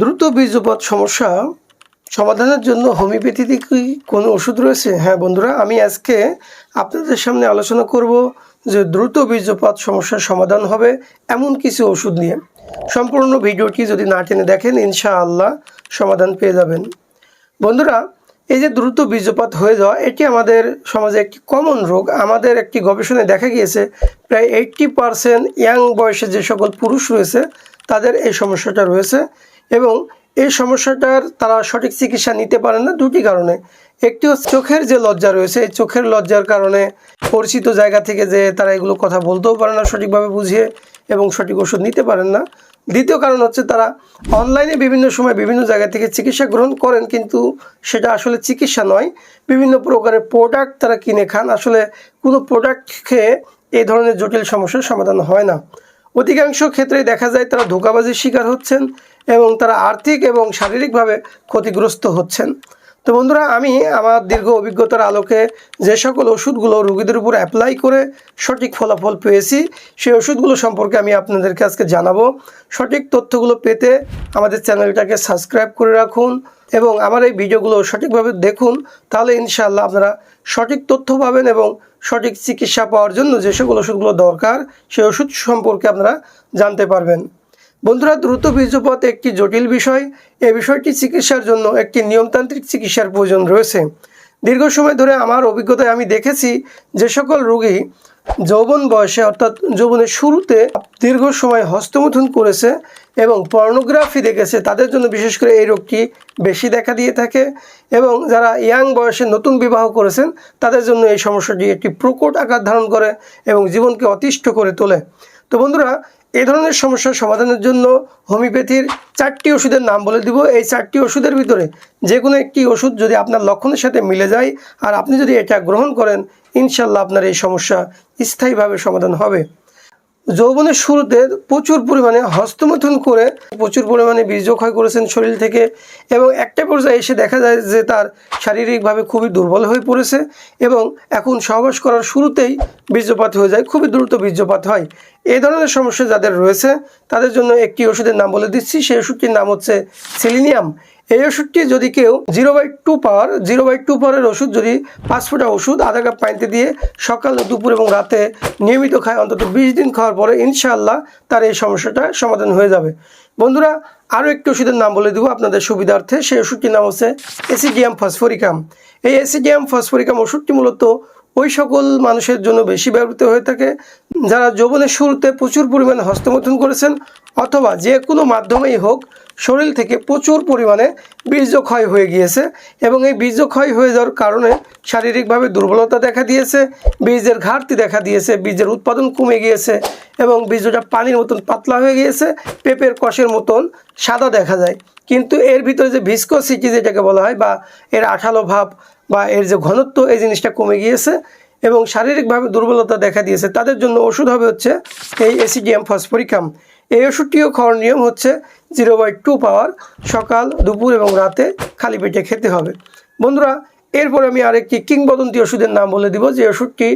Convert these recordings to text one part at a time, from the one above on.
দ্রুত বীর্যপাত সমস্যা সমাধানের জন্য হোমিওপ্যাথিতে কি কোনো ওষুধ রয়েছে? হ্যাঁ বন্ধুরা, আমি আজকে আপনাদের সামনে আলোচনা করব যে দ্রুত বীর্যপাত সমস্যার সমাধান হবে এমন কিছু ওষুধ নিয়ে। সম্পূর্ণ ভিডিওটি যদি না টেনে দেখেন, ইনশাআল্লাহ সমাধান পেয়ে যাবেন। বন্ধুরা, এই যে দ্রুত বীর্যপাত হয়ে যাওয়া, এটি আমাদের সমাজে একটি কমন রোগ। আমাদের একটি গবেষণায় দেখা গিয়েছে, প্রায় এইট্টি পারসেন্ট ইয়াং বয়সে যে সকল পুরুষ রয়েছে তাদের এই সমস্যাটা রয়েছে এবং এই সমস্যাটার তারা সঠিক চিকিৎসা নিতে পারেন না দুটি কারণে। একটি হচ্ছে চোখের যে লজ্জা রয়েছে, এই চোখের লজ্জার কারণে পরিচিত জায়গা থেকে যে তারা এগুলো কথা বলতেও পারে না, সঠিকভাবে বুঝিয়ে এবং সঠিক ওষুধ নিতে পারেন না। দ্বিতীয় কারণ হচ্ছে তারা অনলাইনে বিভিন্ন সময় বিভিন্ন জায়গা থেকে চিকিৎসা গ্রহণ করেন কিন্তু সেটা আসলে চিকিৎসা নয়। বিভিন্ন প্রকারের প্রোডাক্ট তারা কিনে খান। আসলে কোনো প্রোডাক্ট খেয়ে এই ধরনের জটিল সমস্যার সমাধান হয় না। অধিকাংশ ক্ষেত্রে দেখা যায় তারা ধোকাবাজির শিকার হচ্ছেন এবং তারা আর্থিক এবং শারীরিকভাবে ক্ষতিগ্রস্ত হচ্ছেন। তো বন্ধুরা, আমি আমার দীর্ঘ অভিজ্ঞতার আলোকে যে সকল ওষুধগুলো রোগীদের উপর অ্যাপ্লাই করে সঠিক ফলাফল পেয়েছি, সেই ওষুধগুলো সম্পর্কে আমি আপনাদেরকে আজকে জানাব। সঠিক তথ্যগুলো পেতে আমাদের চ্যানেলটাকে সাবস্ক্রাইব করে রাখুন। এবং আমার এই ভিডিওগুলো সঠিকভাবে দেখুন, তাহলে ইনশাআল্লাহ আপনারা সঠিক তথ্য পাবেন এবং সঠিক চিকিৎসা পাওয়ার জন্য যে সকল ওষুধগুলো দরকার, সেই ওষুধ সম্পর্কে আপনারা জানতে পারবেন। বন্ধুরা, দ্রুত বীর্যপাত একটি জটিল বিষয়। এই বিষয়টি চিকিৎসার জন্য একটি নিয়মতান্ত্রিক চিকিৎসার প্রয়োজন রয়েছে। দীর্ঘ সময় ধরে আমার অভিজ্ঞতায় আমি দেখেছি যে সকল রোগী যৌবন বয়সে, অর্থাৎ যৌবনের শুরুতে দীর্ঘ সময় হস্তমথন করেছে এবং পর্নোগ্রাফি দেখেছে, তাদের জন্য বিশেষ করে এই রোগটি বেশি দেখা দিয়ে থাকে এবং যারা ইয়াং বয়সে নতুন বিবাহ করেছেন, তাদের জন্য এই সমস্যাটি একটি প্রকট আকার ধারণ করে এবং জীবনকে অতিষ্ঠ করে তোলে। তো বন্ধুরা এই ধরনের সমস্যার সমাধানের জন্য হোমিওপ্যাথির চারটি ওষুধের নাম বলে দিব। এই চারটি ওষুধের ভিতরে যে কোনো একটি ওষুধ যদি আপনার লক্ষণের সাথে মিলে যায় আর আপনি যদি এটা গ্রহণ করেন, ইনশাল্লাহ আপনার এই সমস্যা স্থায়ীভাবে সমাধান হবে। যৌবনের শুরুতে প্রচুর পরিমাণে হস্তমথন করে প্রচুর পরিমাণে বীর্যক্ষয় করেছেন শরীর থেকে এবং একটা পর্যায়ে এসে দেখা যায় যে তার শারীরিকভাবে খুবই দুর্বল হয়ে পড়েছে এবং এখন সহবাস করার শুরুতেই বীর্যপাত হয়ে যায়, খুবই দ্রুত বীর্যপাত হয়। এই ধরনের সমস্যা যাদের রয়েছে, তাদের জন্য একটি ওষুধের নাম বলে দিচ্ছি। সেই ওষুধটির নাম হচ্ছে সিলিনিয়াম। এই ওষুধটি যদি কেউ zero by two power, zero by two পাওয়ারের ওষুধ যদি পাঁচ ফোঁটা ওষুধ, আধা কাপ পানিতে দিয়ে সকাল দুপুর এবং রাতে নিয়মিত খায়, অন্তত বিশ দিন খাওয়ার পরে ইনশাআল্লাহ তার এই সমস্যাটা সমাধান হয়ে যাবে। বন্ধুরা, আরও একটি ওষুধের নাম বলে দেবো আপনাদের সুবিধার্থে। সেই ওষুধটির নাম হচ্ছে এসিডিয়াম ফসফরিকাম। এই এসিডিয়াম ফসফরিকাম ওষুধটি মূলত ওই সকল মানুষের জন্য বেশি ব্যবহৃত হয়ে থাকে, যারা যৌবনের শুরুতে প্রচুর পরিমাণে হস্তমথন করেছেন অথবা যে কোনো মাধ্যমেই হোক শরীর থেকে প্রচুর পরিমাণে বীর্যক্ষয় হয়ে গিয়েছে এবং এই বীর্যক্ষয় হয়ে যাওয়ার কারণে শারীরিকভাবে দুর্বলতা দেখা দিয়েছে বীজের ঘাটতি দেখা দিয়েছে বীজের উৎপাদন কমে গিয়েছে এবং বীজটা পানির মতন পাতলা হয়ে গিয়েছে, পেঁপের কষের মতন সাদা দেখা যায়। কিন্তু এর ভিতরে যে ভিসকোসিটি যেটাকে বলা হয় বা এর আঠালো ভাব বা এর যে ঘনত্ব এই জিনিসটা কমে গিয়েছে এবং শারীরিকভাবে দুর্বলতা দেখা দিয়েছে। তাদের জন্য ওষুধ হবে হচ্ছে এই এসিডিয়াম ফসফরিকাম। এই ওষুধটিও খাওয়ার নিয়ম হচ্ছে জিরো বাই টু পাওয়ার, সকাল, দুপুর এবং রাতে খালি পেটে খেতে হবে। বন্ধুরা, এরপর আমি আরেকটি কিংবদন্তি ওষুধের নাম বলে দিব, যে ওষুধটি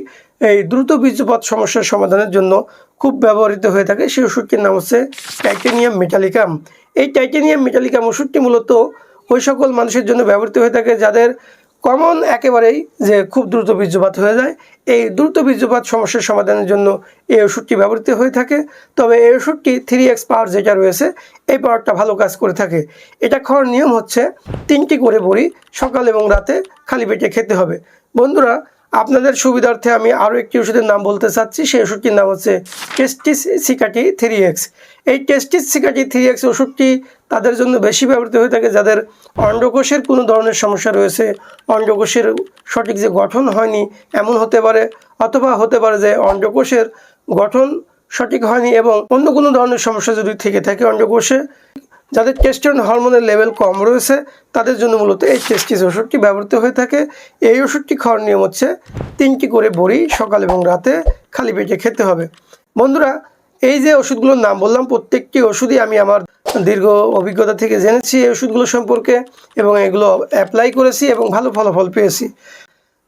এই দ্রুত বীর্যপাত সমস্যার সমাধানের জন্য খুব ব্যবহৃত হয়ে থাকে। সেই ওষুধটির নাম হচ্ছে টাইটেনিয়াম মেটালিকাম। এই টাইটেনিয়াম মেটালিকাম ওষুধটি মূলত ওই সকল মানুষের জন্য ব্যবহৃত হয়ে থাকে, যাদের কমন একেবারেই যে খুব দ্রুত বীর্যপাত হয়ে যায়। এই দ্রুত বীর্যপাত সমস্যার সমাধানের জন্য এই ওষুধটি ব্যবহৃত হয়ে থাকে। তবে এই ওষুধটি থ্রি এক্স পাওয়ার যেটা রয়েছে, এই পাওয়ারটা ভালো কাজ করে থাকে। এটা খাওয়ার নিয়ম হচ্ছে তিনটি করে বড়ি সকাল এবং রাতে খালি পেটে খেতে হবে। বন্ধুরা আপনাদের সুবিধার্থে আমি আরও একটি ওষুধের নাম বলতে চাচ্ছি। সেই ওষুধটির নাম হচ্ছে টেস্টিস সিকাটি থ্রি এক্স। এই টেস্টিস সিকাটি থ্রি এক্স ওষুধটি তাদের জন্য বেশি ব্যবহৃত হয়ে থাকে যাদের অন্ডকোষের কোনো ধরনের সমস্যা রয়েছে। অন্ডকোষের সঠিক যে গঠন হয়নি, এমন হতে পারে অথবা হতে পারে যে অন্ডকোষের গঠন সঠিক হয়নি এবং অন্য কোনো ধরনের সমস্যা যদি থেকে থাকে অন্ডকোষে যাদের টেস্টোস্টেরন হরমোনের লেভেল কম রয়েছে, তাদের জন্য মূলত এই টেস্টিস ওষুধটি ব্যবহৃত হয়ে থাকে। এই ওষুধটি খাওয়ার নিয়ম হচ্ছে তিনটি করে বড়ি সকাল এবং রাতে খালি পেটে খেতে হবে। বন্ধুরা, এই যে ওষুধগুলোর নাম বললাম, প্রত্যেকটি ওষুধই আমি আমার দীর্ঘ অভিজ্ঞতা থেকে জেনেছি এই ওষুধগুলো সম্পর্কে এবং এগুলো অ্যাপ্লাই করেছি এবং ভালো ফলাফল পেয়েছি।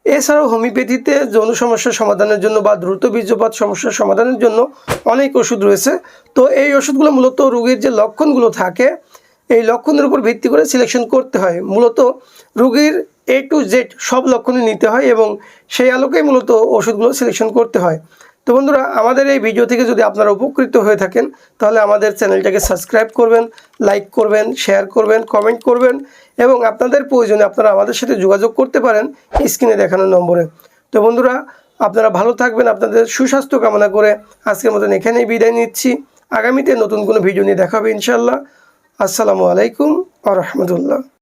এছাড়াও হোমিওপ্যাথিতে যৌন সমস্যার সমাধানের জন্য বা দ্রুত বীর্যপাত সমস্যার সমাধানের জন্য অনেক ওষুধ রয়েছে। তো এই ওষুধগুলো মূলত রোগীর যে লক্ষণগুলো থাকে, এই লক্ষণের উপর ভিত্তি করে সিলেকশন করতে হয়। মূলত রোগীর এ টু জেড সব লক্ষণই নিতে হয় এবং সেই আলোকেই মূলত ওষুধগুলো সিলেকশন করতে হয়। তো বন্ধুরা, আমাদের এই ভিডিও থেকে যদি আপনারা উপকৃত হয়ে থাকেন, তাহলে আমাদের চ্যানেলটাকে সাবস্ক্রাইব করবেন লাইক করবেন শেয়ার করবেন কমেন্ট করবেন, এবং আপনাদের প্রয়োজনে আপনারা আমাদের সাথে যোগাযোগ করতে পারেন স্ক্রিনে দেখানো নম্বরে। তো বন্ধুরা, আপনারা ভালো থাকবেন, আপনাদের সুস্বাস্থ্য কামনা করে আজকের মতন এখানেই বিদায় নিচ্ছি। আগামীতে নতুন কোনো ভিডিও নিয়ে দেখাবে ইনশাল্লাহ আসসালামু আলাইকুম আ রহমতুল্লাহ।